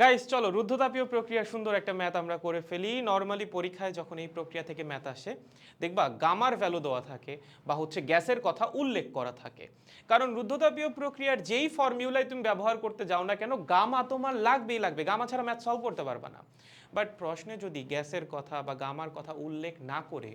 Guys চলো, রুদ্ধতাপীয় প্রক্রিয়ার সুন্দর একটা ম্যাথ আমরা করে ফেলি। নর্মালি পরীক্ষায় যখন এই প্রক্রিয়া থেকে ম্যাথ আসে, দেখবা গামার ভ্যালু দেওয়া থাকে বা হচ্ছে গ্যাসের কথা উল্লেখ করা থাকে। কারণ রুদ্ধতাপীয় প্রক্রিয়ার যেই ফর্মুলায় তুমি ব্যবহার করতে যাও না কেন গামা তোমার লাগবেই লাগবে। গামা ছাড়া ম্যাথ সলভ করতে পারবা না। বাট প্রশ্নে যদি গ্যাসের কথা বা গামার কথা উল্লেখ না করে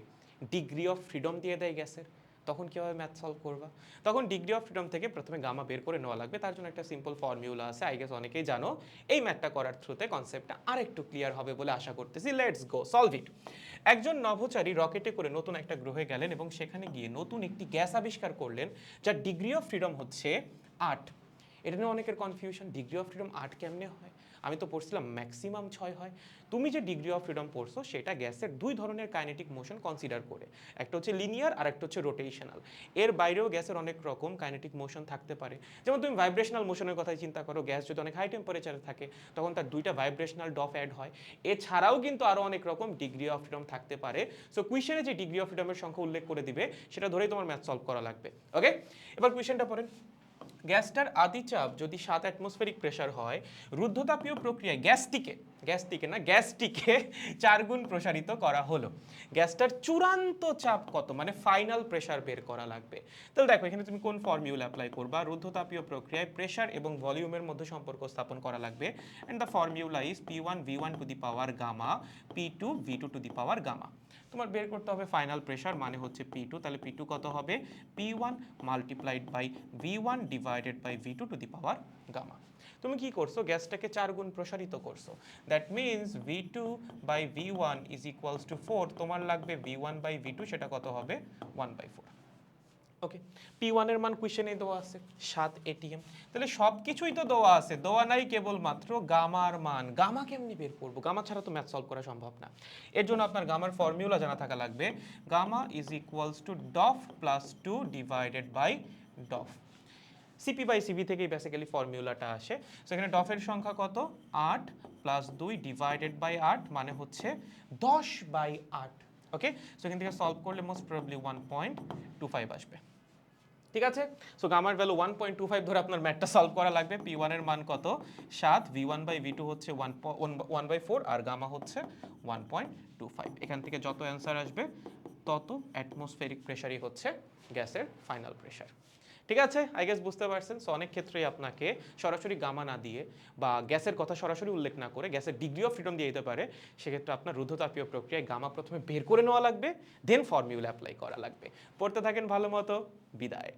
ডিগ্রি অফ ফ্রিডম দিয়ে দেয় গ্যাসের। তখন কীভাবে ম্যাথ সলভ করবা? তখন ডিগ্রি অফ ফ্রিডম থেকে প্রথমে গামা বের করে নেওয়া লাগবে। তার জন্য একটা সিম্পল ফর্মুলা আছে। আই গেস অনেকেই জানো। এই ম্যাথটা করার থ্রুতে কনসেপ্টটা আরেকটু ক্লিয়ার হবে বলে আশা করতেছি। লেটস গো সলভ ইট একজন নভোচারী রকেটে করে নতুন একটা গ্রহে গেলেন এবং সেখানে গিয়ে নতুন একটি গ্যাস আবিষ্কার করলেন, যার ডিগ্রি অফ ফ্রিডম হচ্ছে আট। এটা নিয়ে অনেকের কনফিউশন ডিগ্রি অফ ফ্রিডম আট কেমনে হয়? আমি তো পড়ছিলাম ম্যাক্সিমাম ছয় হয়। তুমি যে ডিগ্রি অফ ফ্রিডম পড়ছো, সেটা গ্যাসের দুই ধরনের কাইনেটিক মোশন কনসিডার করে। একটা হচ্ছে লিনিয়ার আর একটা হচ্ছে রোটেশনাল এর বাইরেও গ্যাসের অনেক রকম কাইনেটিক মোশন থাকতে পারে। যেমন তুমি ভাইব্রেশনাল মোশনের কথাই চিন্তা করো, গ্যাস যদি অনেক হাই টেম্পারেচারে থাকে, তখন তার দুইটা ভাইব্রেশনাল ডফ অ্যাড হয়। এছাড়াও কিন্তু আরও অনেক রকম ডিগ্রি অফ ফ্রিডম থাকতে পারে। সো কুইশনে যে ডিগ্রি অফ ফ্রিডমের সংখ্যা উল্লেখ করে দিবে, সেটা ধরেই তোমার ম্যাথ সলভ করা লাগবে। ওকে এবার কুইশনটা পড়েন। গ্যাসটার আদিচাপ যদি সাত অ্যাটমসফেরিক প্রেশার হয় রুদ্ধতাপীয় প্রক্রিয়ায় গ্যাসটিকে গ্যাসটিকে না গ্যাসটিকে চার গুণ প্রসারিত করা হলো। গ্যাসটার চূড়ান্ত চাপ কত? মানে ফাইনাল প্রেশার বের করা লাগবে। তাহলে দেখো, এখানে তুমি কোন ফর্মিউলা অ্যাপ্লাই করবা? রুদ্ধতাপীয় প্রক্রিয়ায় প্রেশার এবং ভলিউমের মধ্যে সম্পর্ক স্থাপন করা লাগবে। And the formula is P one V one to the power gamma P two V two to the power gamma তোমার বের করতে হবে ফাইনাল প্রেশার মানে হচ্ছে পি টু তাহলে পি টু কত হবে? P one multiplied by V one divided by V two to the power gamma তুমি কি করছ? গ্যাসটাকে চার গুণ প্রসারিত করছ। That means V two by V one is equals two four তোমার লাগবে V one by V two সেটা কত হবে? One by four okay P ওয়ানের মান কুইশনে দেওয়া আছে, সাত এটিএম তাহলে সব কিছুই তো দেওয়া আছে। দেওয়া নাই কেবলমাত্র গামার মান। গামা কেমনি বের করব? গামা ছাড়া তো ম্যাথ সলভ করা সম্ভব না। এর জন্য আপনার গামার ফর্মুলা জানা থাকা লাগবে। Gamma is equals to DOF plus two divided by DOF CP by CV থেকেই বেসিক্যালি ফর্মুলাটা আসে। সেখানে ডফের সংখ্যা কত? আট প্লাস দুই ডিভাইডেড বাই আট মানে হচ্ছে দশ বাই আট। ওকে সো এখান থেকে সলভ করলে most probably one point two five আসবে। ঠিক আছে? So গামার value one point two five ধরে আপনার ম্যাটটা সলভ করা লাগবে। পি ওয়ানের মান কত? সাত। V one by V two হচ্ছে ওয়ান ওয়ান বাই ফোর আর গামা হচ্ছে ওয়ান পয়েন্ট টু ফাইভ এখান থেকে যত অ্যান্সার আসবে, তত অ্যাটমসফেরিক প্রেশারই হচ্ছে গ্যাসের ফাইনাল প্রেশার ঠিক আছে? আই গেস বুঝতে পারছেন। সো অনেক ক্ষেত্রেই আপনাকে সরাসরি গামা না দিয়ে বা গ্যাসের কথা সরাসরি উল্লেখ না করে গ্যাসের ডিগ্রি অফ ফ্রিডম দিয়ে দিতে পারে। সেক্ষেত্রে আপনার রুদ্ধতাপীয় প্রক্রিয়ায় গামা প্রথমে বের করে নেওয়া লাগবে দেন ফর্মিউলা অ্যাপ্লাই করা লাগবে। পড়তে থাকেন ভালো মতো। বিদায়।